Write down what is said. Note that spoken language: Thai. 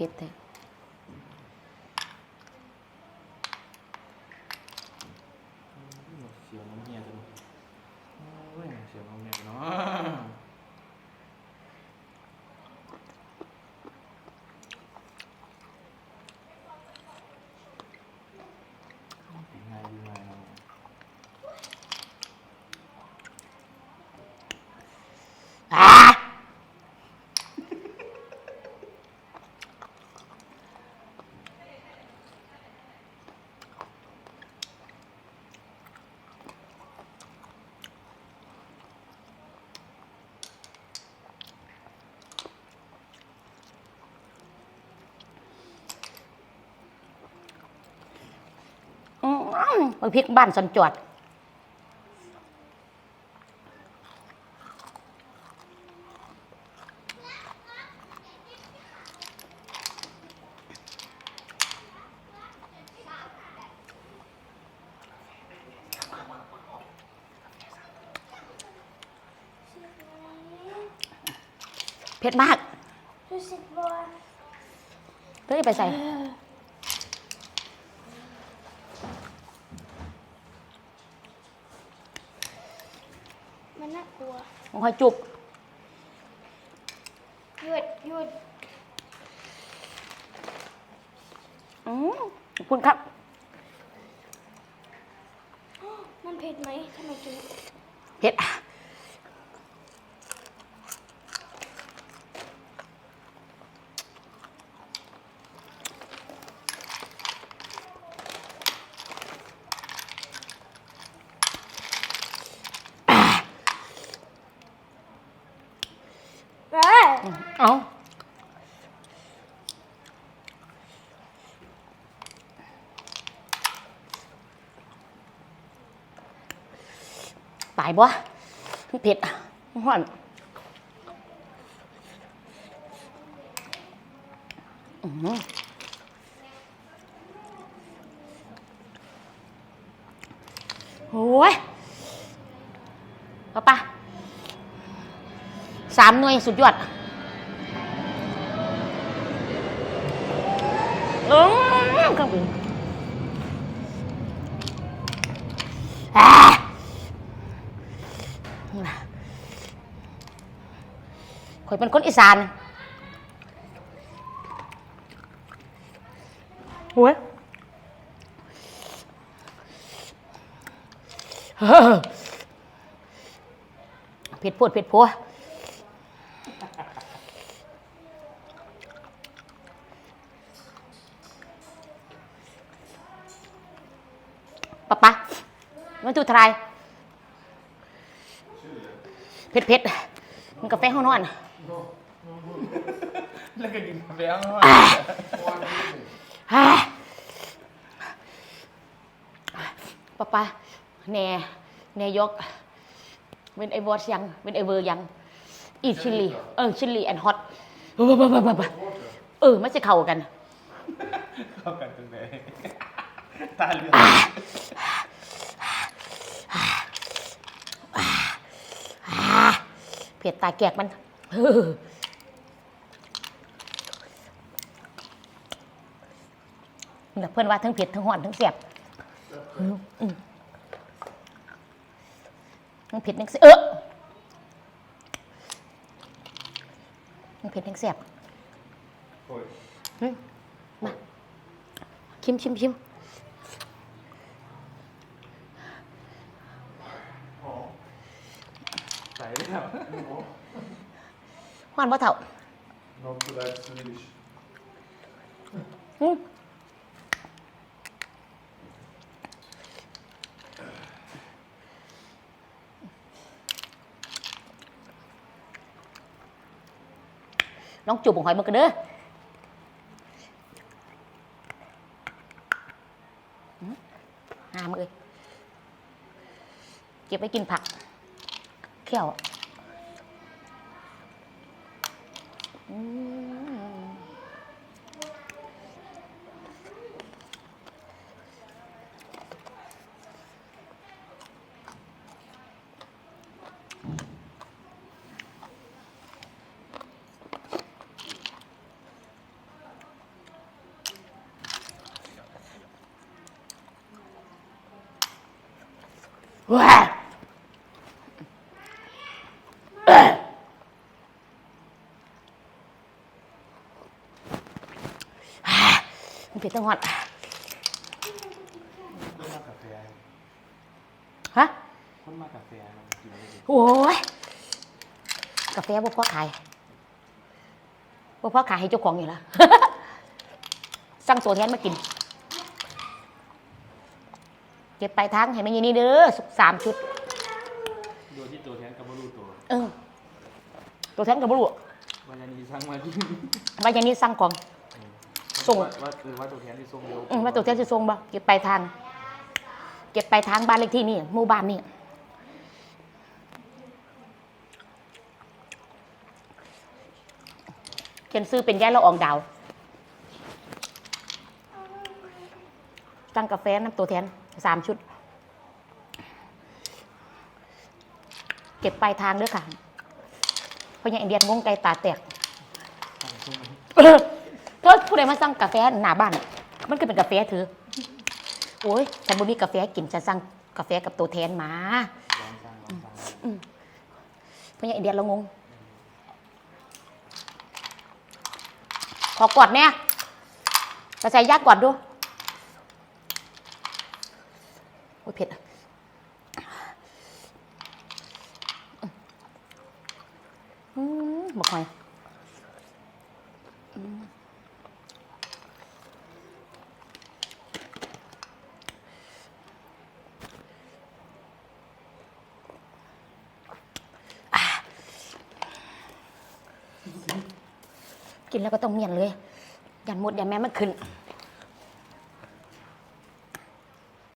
เผ็ดเลย เสียวน้ำเมียจังโอ้ยเสียวน้ำเมียเนาะเป็นไงดีไงเนาะ อ่า อื มบางพริกบ้านสันจวดเผ็ดมากรู้สึกว่าเฮ้ยไปใส่ มันน่ากลัวมันค่อยจุบหยุดหยุดอืมขอบคุณครับ มันเผ็ดไหมทำไมกิน เผ็ดอะ เอ้ย เอา ตายบ่มันเผ็ดมันห่อนอื้อหือโอ้ยป้าป้าสามหน่วยสุดยอดอืมเครื่องบินอ่า ข่อยเป็นคนอีสานโอ้ยเฮ้อเผ็ดปวดเผ็ดพัวปะปะมันตูทรายเผ็ดเผ็ดมันกาแฟห้องนอน แล้วก็กินกาแฟข้างนอกฮ่าปะปะแหน่แหน่ยกเวนไอวอชยังเวนไอเวอร์ยัง อีชิลลี่เออชิลลี่แอนด์ฮอตเออไม่จะเข้ากัน เข้ากันตรงไหนตาเหลือกเผ็ดตาแกกมัน เออเพื่อนว่าทั้งเผ็ดทั้งหอนทั้งเสียบอืมอืมทั้งเผ็ดทั้งเสียบเออทั้งเผ็ดทั้งเสียบโอ้ยอืมมาชิมชิมชิมใส่แล้วหวานบ่เถ่า Not so that Swedish. อื ลองจูบของหอยมันกันเด้อหามเลยเก็บไว้กินผักเขี่ยวอืม มันเผ็ดตั้งหอดคนมากาแฟฮะคนมากาแฟมันกินอะไรดีโอ้ยกาแฟบ่พอขายบ่พอขายให้เจ้าของอยู่แล้ว สั่งตัวแทนมากิน เก็บไปลายทางให้มันอยี่นี่เด้อสุกสามชุดโดยที่ตัวแทนกับบรูตัวเออ ตัวแทนกับบรูวันนี้สั่งมาที่ว่าอย่างนี้สั่งของ ส่ง ว่าว่าเออว่าตัวแทนที่ส่งเร็วอืมว่าตัวแทนจะส่งบ่เก็บไปลายทาง เก็บไปลายทางบ้านเลขที่นี่หมู่บ้านนี่เขียนซื้อเป็นย่ายละอองดาวสั่งกาแฟน้ำตัวแทน สามชุด เก็บปลายทางด้วยค่ะ เพราะอย่างไอเดียนงงไกลตาแตกเพราะผู้ใดมาสั่งกาแฟหน้าบ้าน มันก็เป็นกาแฟเธอโอ้ยฉันบ่มีกาแฟกินฉันสั่งกาแฟกับตัวแทนมาเพราะอย่างไอเดียนเรางง ขอกอดเนี่ยกระใส่ยากกอดดูโอ้ยเผ็ดอะอืมบอกหน่อยอือกินแล้วก็ต้องเมียนเลย ยันหมดยันแม่มันขึ้น